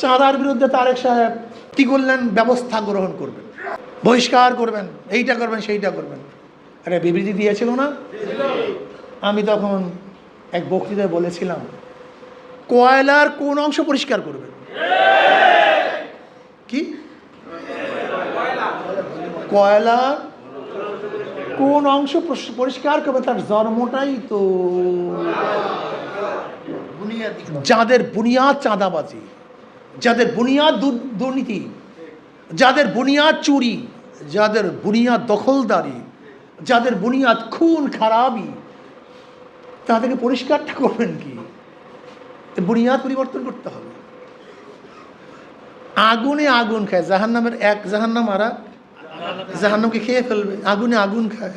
চাঁদার বিরুদ্ধে তারেক সাহেব কি করলেন? ব্যবস্থা গ্রহণ করবেন। বহিষ্কার করবেন। এইটা করবেন সেইটা করবেন। একটা বিবৃতি দিয়েছিল না? আমি তখন এক বক্তৃতায় বলেছিলাম কয়লার কোন অংশ পরিষ্কার করবেন? কি? কয়লা কোন অংশ পরিষ্কার করবে তার জন্মটাই তো যাদের বুনিয়াদ চাঁদাবাজি যাদের বুনিয়াদ দুর্নীতি, যাদের বুনিয়াদ চুরি, যাদের বুনিয়াদ দখলদারি, যাদের বুনিয়াদ খুন খারাপই তাদেরকে পরিষ্কারটা করবেন কি? বুনিয়াদ পরিবর্তন করতে হবে। আগুনে আগুন খায়, জাহান্নামের এক জাহান্নাম আর এক জাহান্নামকে খেয়ে ফেলবে, আগুনে আগুন খায়।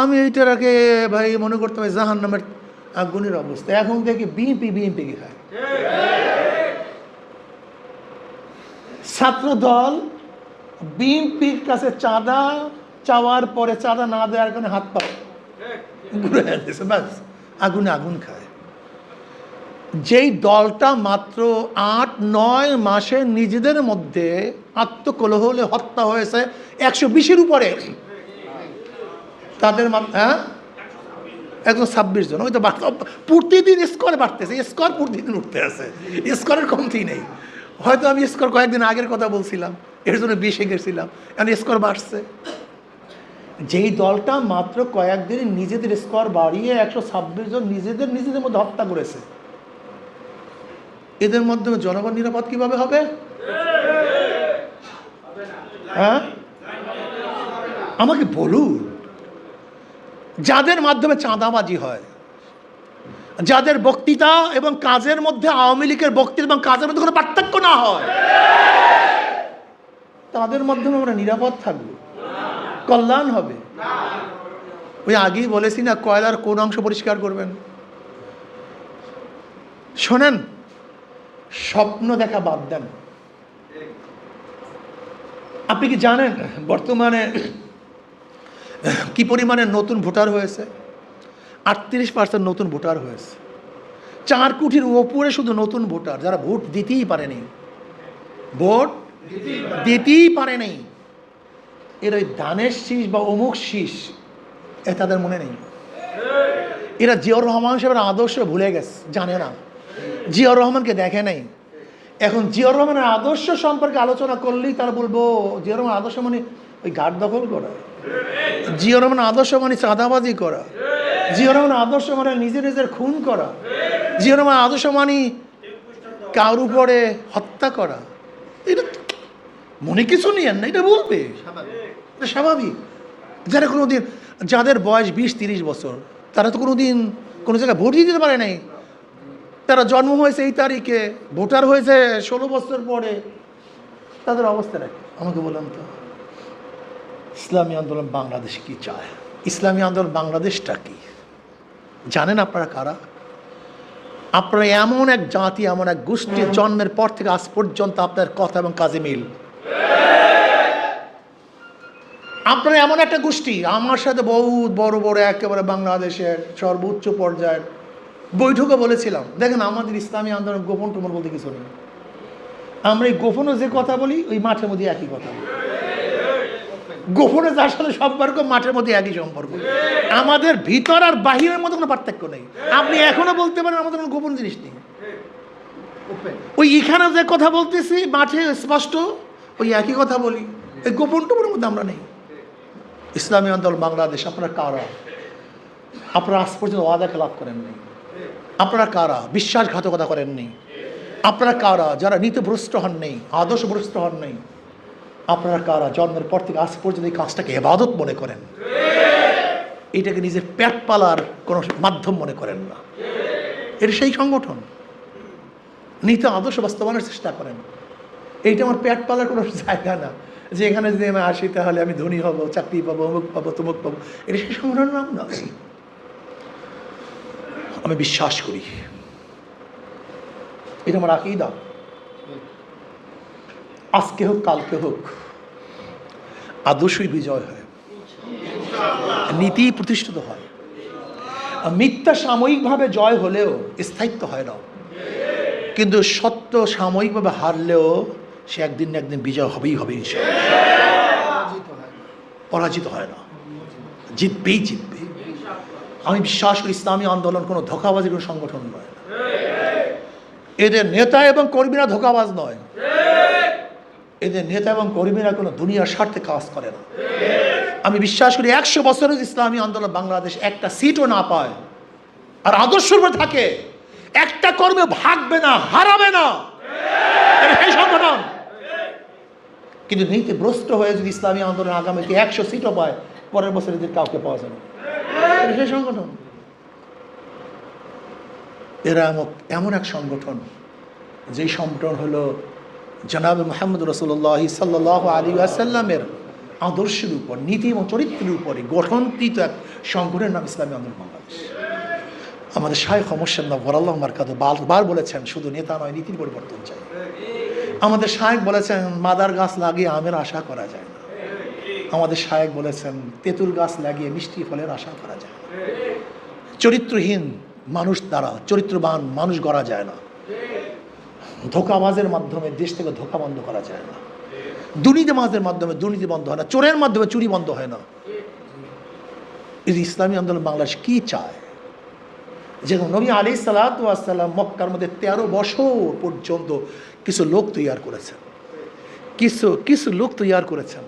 আমি এইটার আগে ভাই মনে করতাম এই জাহান্নামের আগুনের অবস্থা। এখন দেখি বিএমপি বিএনপিকে খায়। ছাত্র দল বিএনপির কাছে চাঁদা চাওয়ার পরে চাঁদা না দেওয়ার কারণে হাত পা আগুনে আগুন খায়। যেই দলটা মাত্র আট, নয় মাসে নিজেদের মধ্যে আত্মকলহলে হত্যা হয়েছে একশো বিশের উপরে। তাদের হ্যাঁ? একশো ছাব্বিশ জন, ওই তো প্রতিদিন স্কোর বাড়তেছে স্কোর প্রতিদিন উঠতে আছে স্কোরের কমতি নেই। হয়তো আমি স্কোর কয়েকদিন আগের কথা বলছিলাম, এর জন্য বিশে গেছিলাম, এখন স্কোর বাড়ছে। যেই দলটা মাত্র কয়েকদিন নিজেদের স্কোর বাড়িয়ে একশো ছাব্বিশ জন নিজেদের নিজেদের মধ্যে হত্যা করেছে, এদের মাধ্যমে জনগণ নিরাপদ কীভাবে হবে? হ্যাঁ? আমাকে বলুন, যাদের মাধ্যমে চাঁদাবাজি হয় যাদের বক্তৃতা এবং কাজের মধ্যে আওয়ামী লীগের বক্তৃতা এবং কাজের মধ্যে কোনো পার্থক্য না হয়, তাদের মাধ্যমে আমরা নিরাপদ থাকব। কল্যাণ হবে। ওই আগেই বলেছি না, কয়লার কোন অংশ পরিষ্কার করবেন? শোনেন, স্বপ্ন দেখা বাদ দেন। আপনি কি জানেন, বর্তমানে কি পরিমাণে নতুন ভোটার হয়েছে? আটত্রিশ পার্সেন্ট নতুন ভোটার হয়েছে। চার কোটির ওপরে শুধু নতুন ভোটার, যারা ভোট দিতেই পারেনি ভোট দিতেই পারে নাই। এর ওই ধানের শীষ বা অমুক শীষ, এ তাদের মনে নেই। এরা জিয়াউর রহমান সাহেবের আদর্শ ভুলে গেছে, জানে না। জিয়াউর রহমানকে দেখে নাই। এখন জিয়াউর রহমানের আদর্শ সম্পর্কে আলোচনা করলেই তারা বলব, জিয়াউর রহমান আদর্শ মানে ওই ঘাট দখল করা। জিয়াউর রহমান আদর্শ মানে চাঁদাবাজি করা। জিয়াউর রহমান আদর্শ মানে নিজে নিজের খুন করা। জিয়াউর রহমান আদর্শ মানে কার উপরে হত্যা করা। এটা মনে কিছু নিয়েন না, এটা বলবে। এটা স্বাভাবিক। যারা কোনো দিন যাদের বয়স বিশ তিরিশ বছর, তারা তো কোনো দিন কোনো জায়গায় ভোট দিতে পারে নাই। তারা জন্ম হয়েছে এই তারিখে, ভোটার হয়েছে ষোলো বছর পরে। তাদের অবস্থা রাখে আমাকে বললাম তো। ইসলামী আন্দোলন বাংলাদেশ কি চায়? ইসলামী আন্দোলন বাংলাদেশটা কি? জানেন আপনারা কারা? আপনারা এমন এক জাতি, এমন এক গোষ্ঠী জন্মের পর থেকে আজ পর্যন্ত আপনার কথা এবং কাজে মিল। আপনারা এমন একটা গোষ্ঠী, আমার সাথে বহুত বড় বড়, একেবারে বাংলাদেশের সর্বোচ্চ পর্যায়ের বৈঠকে বলেছিলাম। দেখেন, আমাদের ইসলামী আন্দোলন গোপন টোপন বলতে কিছু নেই। আমরা এই গোপনে যে কথা বলি, ওই মাঠের মধ্যে একই কথা। বলি গোপনে যার সাথে সম্পর্ক মাঠের মধ্যে একই সম্পর্ক। আমাদের ভিতর আর বাহিরের মধ্যে কোনো পার্থক্য নেই। আপনি এখনও বলতে পারেন আমাদের কোনো গোপন জিনিস নেই। ওই এখানে যে কথা বলতেছি মাঠে স্পষ্ট ওই একই কথা বলি। এই গোপন টোপনের মধ্যে আমরা নেই। ইসলামী আন্দোলন বাংলাদেশ আপনারা কারা? আপনারা আজ পর্যন্ত ওয়াদা খেলাপ করেননি আপনারা কারা? বিশ্বাসঘাতকতা করেননি আপনারা কারা? যারা নীতিভ্রষ্ট হন নেই আদর্শভ্রষ্ট হন নেই। আপনারা কারা? জন্মের পর থেকে আজ পর্যন্ত এই কাজটাকে এবাদত মনে করেন? এটাকে নিজের পেট পালার কোনো মাধ্যম মনে করেন না। এটা সেই সংগঠন। নীতি আদর্শ বাস্তবায়নের চেষ্টা করেন। এইটা আমার পেট পালার কোনো জায়গা না। যে এখানে যদি আমি আসি, তাহলে আমি ধনী হব, চাকরি পাবো, অমুক পাবো, তমুক পাবো। এটা সেই সংগঠনের নাম না। আমি বিশ্বাস করি। এটা আমার আকিদা। আজকে হোক, কালকে হোক, আদর্শই বিজয় হয়। নীতি প্রতিষ্ঠিত হয়। মিথ্যা সাময়িকভাবে জয় হলেও স্থায়িত্ব হয় না। কিন্তু সত্য সাময়িকভাবে হারলেও সে একদিন না একদিন বিজয় হবেই হবে পরাজিত হয় না। জিতবেই জিতবে। আমি বিশ্বাস করি, ইসলামী আন্দোলন কোনো ধোকাবাজি কোনো সংগঠন নয়। এদের নেতা এবং কর্মীরা ধোকাবাজ নয়। এদের নেতা এবং কর্মীরা কোনো দুনিয়ার স্বার্থে কাজ করে না। আমি বিশ্বাস করি একশো বছরের ইসলামী আন্দোলন বাংলাদেশ একটা সিটও না পায়। আর আদর্শ থাকে। একটা কর্মে ভাগবে না, হারাবে না। সংগঠন। কিন্তু নীতিগ্রস্ত হয়ে যদি ইসলামী আন্দোলন আগামীতে একশো সিটও পায়, পরের বছর এদের কাউকে পাওয়া যাবে সেই সংগঠন। এরা এমন এক সংগঠন, যেই সংগঠন হলো জনাব মোহাম্মদ রসুল্লাহ সাল্লাহ আলী আসাল্লামের আদর্শের উপর, নীতি এবং চরিত্রের উপরে গঠনকৃত এক সংগঠনের নাম ইসলামী আন্দোলন বাংলাদেশ। আমাদের শাহ সমস্যার নাম বরাল্লাহ মার্কাদ বারবার বলেছেন, শুধু নেতা নয়, নীতির পরিবর্তন চাই। আমাদের শায়েক বলেছেন, মাদার গাছ লাগিয়ে আমের আশা করা যায় না। আমাদের শায়েক বলেছেন, তেঁতুল গাছ লাগিয়ে মিষ্টি ফলের আশা করা যায় না। চরিত্রহীন মানুষ দ্বারা, চরিত্রবান মানুষ গড়া যায় না। ধোকাবাজের মাধ্যমে দেশ থেকে ধোকা বন্ধ করা যায় না। দুর্নীতিবাজের মাধ্যমে দুর্নীতি বন্ধ হয় না। চোরের মাধ্যমে চুরি বন্ধ হয় না। এই ইসলামী আন্দোলন বাংলাদেশ কি চায়? যেমন নবী আলি সালাতাম মক্কার মধ্যে তেরো বছর পর্যন্ত কিছু লোক তৈয়ার করেছেন। কিছু কিছু লোক তৈয়ার করেছেন।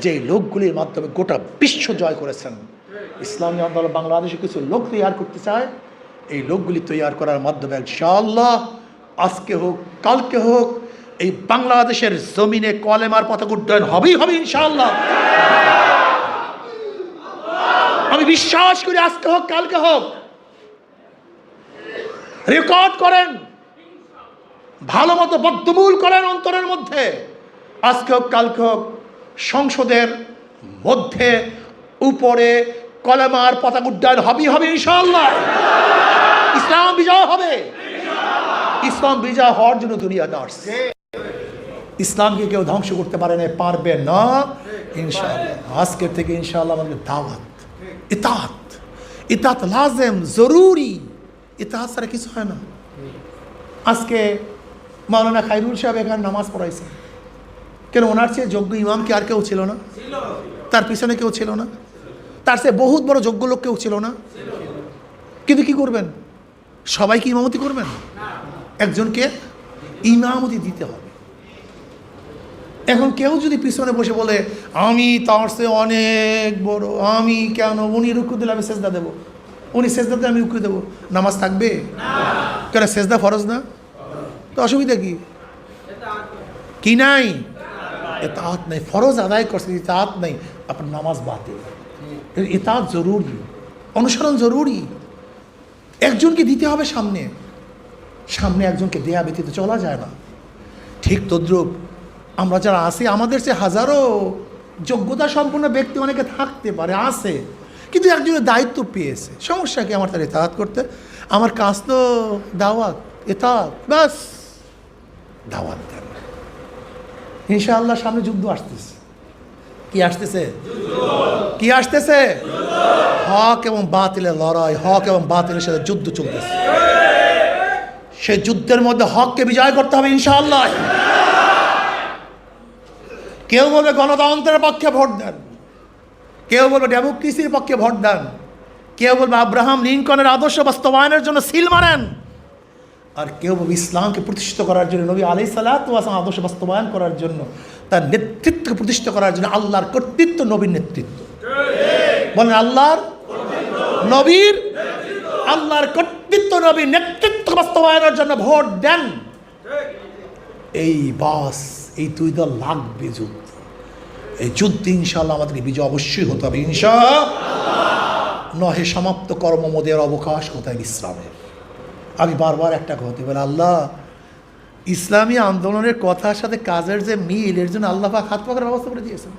যে লোকগুলির মাধ্যমে গোটা বিশ্ব জয় করেছেন। ইসলামী আন্দোলন বাংলাদেশে কিছু লোক তৈয়ার করতে চায়। এই লোকগুলি তৈয়ার করার মাধ্যমে ইনশাআল্লাহ আজকে হোক, কালকে হোক, এই বাংলাদেশের জমিনে কলেমার পতাকা উড্ডয়ন হবেই হবে ইনশাআল্লাহ। আমি বিশ্বাস করি আজকে হোক, কালকে হোক। রেকর্ড করেন ভালো মতো বদ্ধমূল করেন অন্তরের মধ্যে। আজকে হোক, কালকে হোক, সংসদের মধ্যে, উপরে কলেমার পতাকা উড্ডয়ন হবেই হবে ইনশাআল্লাহ। ইসলাম বিজয় হবে। ইসলাম বিজয় হওয়ার জন্য দুনিয়াতে আসছে ইসলামকে কেউ ধ্বংস করতে পারে না পারবে না। ইনশাআল্লাহ। আজকের থেকে ইনশাআল্লাহ আমাদের দাওয়াত। ইতাত ইতাত লাজেম, জরুরি। ইতাহাত ছাড়া কিছু হয় না। আজকে মাওলানা খাইরুল সাহেব এখানে নামাজ পড়াইছে কেন ওনার চেয়ে যোগ্য ইমাম কি আর কেউ ছিল না? তার পিছনে কেউ ছিল না? তার চেয়ে বহুত বড় যোগ্য লোক কেউ ছিল না? কিন্তু কি করবেন? সবাই কি ইমামতি করবেন? একজনকে ইমামতি দিতে হবে। এখন কেউ যদি পিছনে বসে বলে, আমি তার চেয়ে অনেক বড়, আমি কেন? উনি রুকু দিলে আমি সেজদা দেবো। উনি সেজদা দিলে আমি রুকু দেবো। নামাজ থাকবে? কেন, সেজদা ফরজ না? তো অসুবিধা কি? কি নাই? এতাত নাই, ফরজ আদায় করছে ইতাত নাই। আপনার নামাজ বাতিল। এতাত জরুরি। অনুসরণ জরুরি। একজনকে দিতে হবে সামনে। সামনে একজনকে দেয়া ব্যতীত চলা যায় না। ঠিক তদ্রুপ আমরা যারা আছি, আমাদের সে হাজারো যোগ্যতা সম্পন্ন ব্যক্তি অনেকে থাকতে পারে, আছে। কিন্তু একজনের দায়িত্ব পেয়েছে। সমস্যা কি? আমার তার এতাহাত করতে। আমার কাজ তো দাওয়াত এতাহাত ব্যাস। দাওয়াত দেন। ইনশাআল্লাহ সামনে যুদ্ধ আসতেছে। কি আসতেছে? কি আসতেছে? হক এবং বাতিলের লড়াই, হক এবং বাতিলের সাথে যুদ্ধ চলতেছে। সেই যুদ্ধের মধ্যে হককে বিজয় করতে হবে, ইনশাআল্লাহ। কেউ বলবে গণতন্ত্রের পক্ষে ভোট দেন। কেউ বলবে ডেমোক্রেসির পক্ষে ভোট দেন। কেউ বলবে আব্রাহাম লিঙ্কনের আদর্শ বাস্তবায়নের জন্য সিল মারেন। আর কেউ বলবে ইসলামকে প্রতিষ্ঠিত করার জন্য, নবী আলি সালাতাম আদর্শ বাস্তবায়ন করার জন্য, তার নেতৃত্বকে প্রতিষ্ঠিত করার জন্য আল্লাহর কর্তৃত্ব, নবীর নেতৃত্ব। বলেন আল্লাহর নবীর আল্লাহর কর্তৃত্ব, নবীর নেতৃত্ব। বাস্তবায়নের জন্য ভোট দেন। এই বাস, এই দুই দল লাগবে যুদ্ধ। এই যুদ্ধে ইনশাল্লাহ আমাদেরকে বিজয় অবশ্যই হতে হবে ইনশা নহে সমাপ্ত কর্মমোদের অবকাশ, কোথায় ইসলামের আমি বারবার একটা কথা বলি, আল্লাহ, ইসলামী আন্দোলনের কথার সাথে কাজের যে মিল, এর জন্য আল্লাহ হাত পাকার ব্যবস্থা করে দিয়েছেন।